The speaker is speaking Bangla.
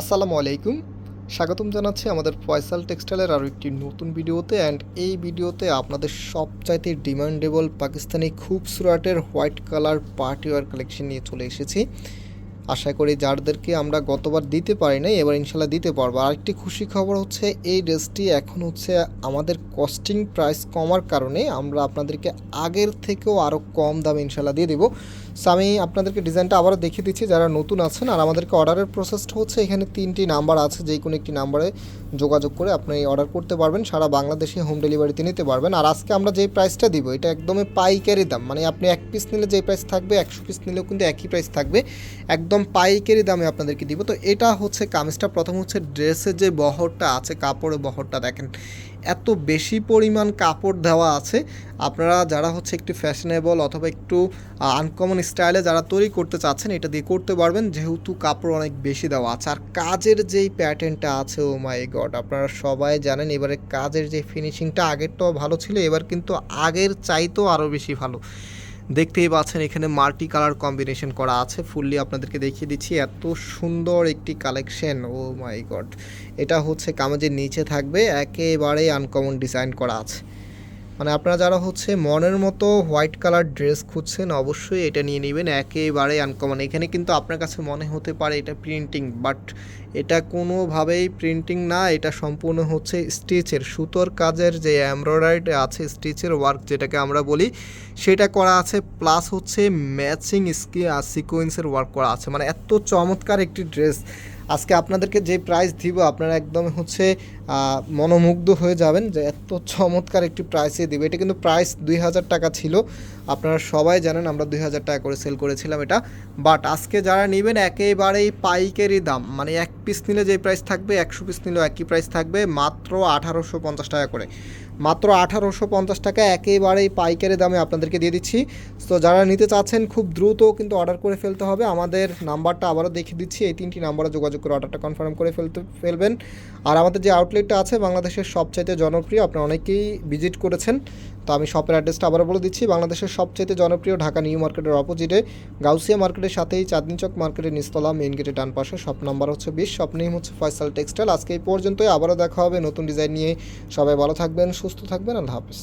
আসসালামু আলাইকুম। স্বাগতম জানাচ্ছি আমাদের ফয়সাল টেক্সটাইলের আরও একটি নতুন ভিডিওতে অ্যান্ড এই ভিডিওতে আপনাদের সবচাইতে ডিমান্ডেবল পাকিস্তানি খুবসুরাটের হোয়াইট কালার পার্টিওয়ার কালেকশন নিয়ে চলে এসেছি। আশা করি যাদেরকে আমরা গতবার দিতে পারি নাই এবার ইনশাল্লাহ দিতে পারব। আরেকটি খুশি খবর হচ্ছে, এই ড্রেসটি এখন হচ্ছে আমাদের কস্টিং প্রাইস কমার কারণে আমরা আপনাদেরকে আগের থেকেও আরও কম দামে ইনশাল্লাহ দিয়ে দেবো। সো আমি আপনাদেরকে ডিজাইনটা আবারও দেখিয়ে দিচ্ছি, যারা নতুন আছেন আর আমাদেরকে অর্ডারের প্রসেসটা হচ্ছে, এখানে তিনটি নাম্বার আছে, যে কোনো একটি নাম্বারে যোগাযোগ করে আপনি অর্ডার করতে পারবেন, সারা বাংলাদেশে হোম ডেলিভারিতে নিতে পারবেন। আর আজকে আমরা যেই প্রাইসটা দিব, এটা একদমই পাইকারি দাম মানে আপনি এক পিস নিলে যেই প্রাইস থাকবে, একশো পিস নিলেও কিন্তু একই প্রাইস থাকবে। একদম পাইকারি দামে আপনাদেরকে দিব। তো এটা হচ্ছে কামিজটা। প্রথম হচ্ছে ড্রেসের যে বহরটা আছে, কাপড়ের বহরটা দেখেন। এত বেশি পরিমাণ কাপড় দেওয়া আছে। আপনারা যারা হচ্ছে একটু ফ্যাশনেবল অথবা একটু আনকমন স্টাইলে যারা তৈরি করতে চাচ্ছেন, এটা দিয়ে করতে পারবেন। যেহেতু কাপড় অনেক বেশি দেওয়া আছে। আর কাজের যেই প্যাটার্নটা আছে ও মাই গড আপনারা সবাই জানেন, এবারে কাজের যে ফিনিশিংটা আগেরটাও ভালো ছিল, এবার কিন্তু আগের চাইতেও আরও বেশি ভালো। দেখতেই পাচ্ছেন, এখানে মাল্টি কালার কম্বিনেশন করা আছে। ফুললি আপনাদেরকে দেখিয়ে দিচ্ছি, এত সুন্দর একটি কালেকশন, ও মাই গড। এটা হচ্ছে কামাজের নিচে থাকবে, একেবারেই আনকমন ডিজাইন করা আছে। মানে আপনারা যারা হচ্ছে মনের মতো হোয়াইট কালার ড্রেস খুঁজছেন, অবশ্যই এটা নিয়ে নেবেন। একেবারে আনকমন এখানে কিন্তু আপনার কাছে মনে হতে পারে এটা প্রিন্টিং বাট এটা কোনোভাবেই প্রিন্টিং না। এটা সম্পূর্ণ হচ্ছে স্টিচের, সুতোর কাজের যে এমব্রয়ডারি আছে, স্টিচের ওয়ার্ক যেটাকে আমরা বলি, সেটা করা আছে। প্লাস হচ্ছে ম্যাচিং স্কি আর সিকোয়েন্সের ওয়ার্ক করা আছে। মানে এত চমৎকার একটি ড্রেস আজকে আপনাদেরকে যে প্রাইস দিব, আপনারা একদম হচ্ছে মনোমুগ্ধ হয়ে যাবেন যে এত চমৎকার একটি প্রাইসে দেবে। এটা কিন্তু প্রাইস দুই হাজার টাকা ছিল। আপনারা সবাই জানেন আমরা দুই হাজার টাকা করে সেল করেছিলাম এটা। বাট আজকে যারা নেবেন, একেবারেই পাইকারি দাম। মানে এক পিস নিলে যে প্রাইস থাকবে, একশো পিস নিলেও একই প্রাইস থাকবে, মাত্র আঠারোশো পঞ্চাশ টাকা করে। মাত্র আঠারোশো পঞ্চাশ টাকা একেবারেই পাইকারি দামে আপনাদেরকে দিয়ে দিচ্ছি। তো যারা নিতে চাচ্ছেন, খুব দ্রুত কিন্তু অর্ডার করে ফেলতে হবে। আমাদের নাম্বারটা আবারও দেখিয়ে দিচ্ছি। এই তিনটি নাম্বারে যোগাযোগ করে অর্ডারটা কনফার্ম করে ফেলতে ফেলবেন। আর আমাদের যে আউটলেটটা আছে বাংলাদেশের সবচাইতে জনপ্রিয়। আপনারা অনেকেই ভিজিট করেছেন। তো আমি শপের অ্যাড্রেসটা আবারও বলে দিচ্ছি। বাংলাদেশের সবচাইতে জনপ্রিয় ঢাকা নিউ মার্কেটের অপোজিটে গাউসিয়া মার্কেটের সাথেই চাঁদনি চক মার্কেটের নিস্তলা মেইন গেটের ডান পাশে। শপ নাম্বার হচ্ছে বিশ। শপ নেম হচ্ছে ফয়সাল টেক্সটাইল। আজকে এই পর্যন্তই। আবারও দেখা হবে নতুন ডিজাইন নিয়ে। সবাই ভালো থাকবেন, সুস্থ থাকবেন। আল্লাহ হাফিজ।